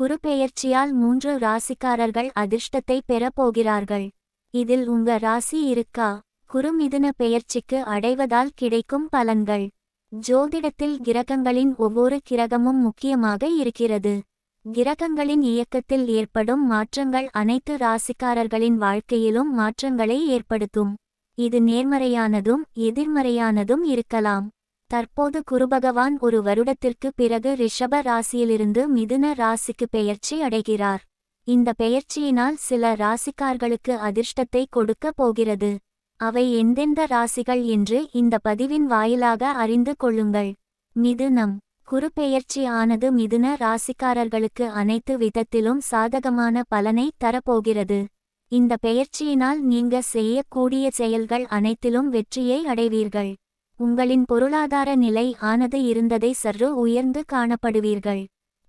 குரு பெயர்ச்சியால் மூன்று ராசிக்காரர்கள் அதிர்ஷ்டத்தை பெறப்போகிறார்கள் இதில் உங்க ராசி இருக்கா? குறுமிதுன பெயர்ச்சிக்கு அடைவதால் கிடைக்கும் பலன்கள். ஜோதிடத்தில் கிரகங்களின் ஒவ்வொரு கிரகமும் முக்கியமாக இருக்கிறது. கிரகங்களின் இயக்கத்தில் ஏற்படும் மாற்றங்கள் அனைத்து ராசிக்காரர்களின் வாழ்க்கையிலும் மாற்றங்களை ஏற்படுத்தும். இது நேர்மறையானதும் எதிர்மறையானதும் இருக்கலாம். தற்போது குருபகவான் ஒரு வருடத்திற்கு பிறகு ரிஷப ராசியிலிருந்து மிதுன ராசிக்கு பெயர்ச்சி அடைகிறார். இந்த பெயர்ச்சியினால் சில ராசிக்கார்களுக்கு அதிர்ஷ்டத்தை கொடுக்க போகிறது. அவை எந்தெந்த ராசிகள் என்று இந்த பதிவின் வாயிலாக அறிந்து கொள்ளுங்கள். மிதுனம். குரு பெயர்ச்சி ஆனது மிதுன ராசிக்காரர்களுக்கு அனைத்து விதத்திலும் சாதகமான பலனை தரப்போகிறது. இந்த பெயர்ச்சியினால் நீங்க செய்யக்கூடிய செயல்கள் அனைத்திலும் வெற்றியை அடைவீர்கள். உங்களின் பொருளாதார நிலை ஆனது இருந்ததை சற்று உயர்ந்து காணப்படுவீர்கள்.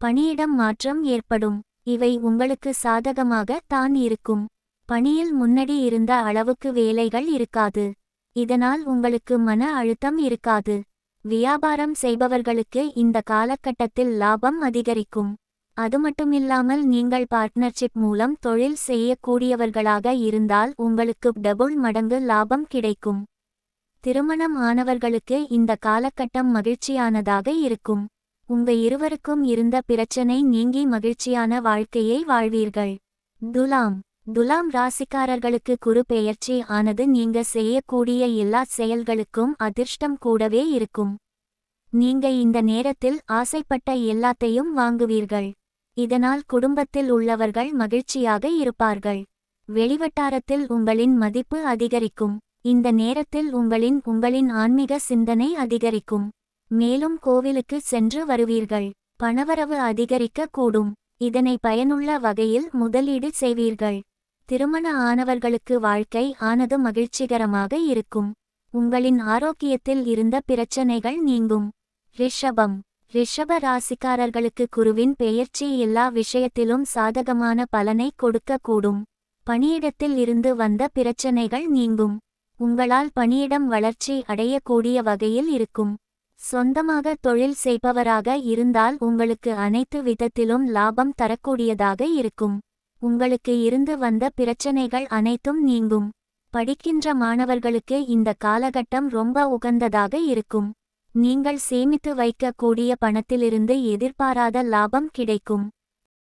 பணியிடம் மாற்றம் ஏற்படும். இவை உங்களுக்கு சாதகமாக தான் இருக்கும். பணியில் முன்னடி இருந்த அளவுக்கு வேலைகள் இருக்காது. இதனால் உங்களுக்கு மன அழுத்தம் இருக்காது. வியாபாரம் செய்பவர்களுக்கு இந்த காலகட்டத்தில் லாபம் அதிகரிக்கும். அது மட்டுமில்லாமல் நீங்கள் பார்ட்னர்ஷிப் மூலம் தொழில் செய்யக்கூடியவர்களாக இருந்தால் உங்களுக்கு டபுள் மடங்கு லாபம் கிடைக்கும். திருமணம் ஆனவர்களுக்கு இந்த காலகட்டம் மகிழ்ச்சியானதாக இருக்கும். உங்க இருவருக்கும் இருந்த பிரச்சனை நீங்கி மகிழ்ச்சியான வாழ்க்கையை வாழ்வீர்கள். துலாம். துலாம் ராசிக்காரர்களுக்கு குரு பெயர்ச்சி ஆனது நீங்க செய்யக்கூடிய எல்லா செயல்களுக்கும் அதிர்ஷ்டம் கூடவே இருக்கும். நீங்க இந்த நேரத்தில் ஆசைப்பட்ட எல்லாத்தையும் வாங்குவீர்கள். இதனால் குடும்பத்தில் உள்ளவர்கள் மகிழ்ச்சியாக இருப்பார்கள். வெளிவட்டாரத்தில் உங்களின் மதிப்பு அதிகரிக்கும். இந்த நேரத்தில் உங்களின் உங்களின் ஆன்மீக சிந்தனை அதிகரிக்கும். மேலும் கோவிலுக்கு சென்று வருவீர்கள். பணவரவு அதிகரிக்க கூடும் இதனை பயனுள்ள வகையில் முதலீடு செய்வீர்கள். திருமண ஆனவர்களுக்கு வாழ்க்கை ஆனது மகிழ்ச்சிகரமாக இருக்கும். உங்களின் ஆரோக்கியத்தில் இருந்த பிரச்சனைகள் நீங்கும். ரிஷபம். ரிஷப ராசிக்காரர்களுக்கு குருவின் பெயர்ச்சி எல்லா விஷயத்திலும் சாதகமான பலனை கொடுக்கக்கூடும். பணியிடத்தில் இருந்து வந்த பிரச்சனைகள் நீங்கும். உங்களால் பணியிடம் வளர்ச்சி அடையக்கூடிய வகையில் இருக்கும். சொந்தமாக தொழில் செய்பவராக இருந்தால் உங்களுக்கு அனைத்து விதத்திலும் லாபம் தரக்கூடியதாக இருக்கும். உங்களுக்கு இருந்து வந்த பிரச்சனைகள் அனைத்தும் நீங்கும். படிக்கின்ற மாணவர்களுக்கு இந்த காலகட்டம் ரொம்ப உகந்ததாக இருக்கும். நீங்கள் சேமித்து வைக்கக்கூடிய பணத்திலிருந்து எதிர்பாராத லாபம் கிடைக்கும்.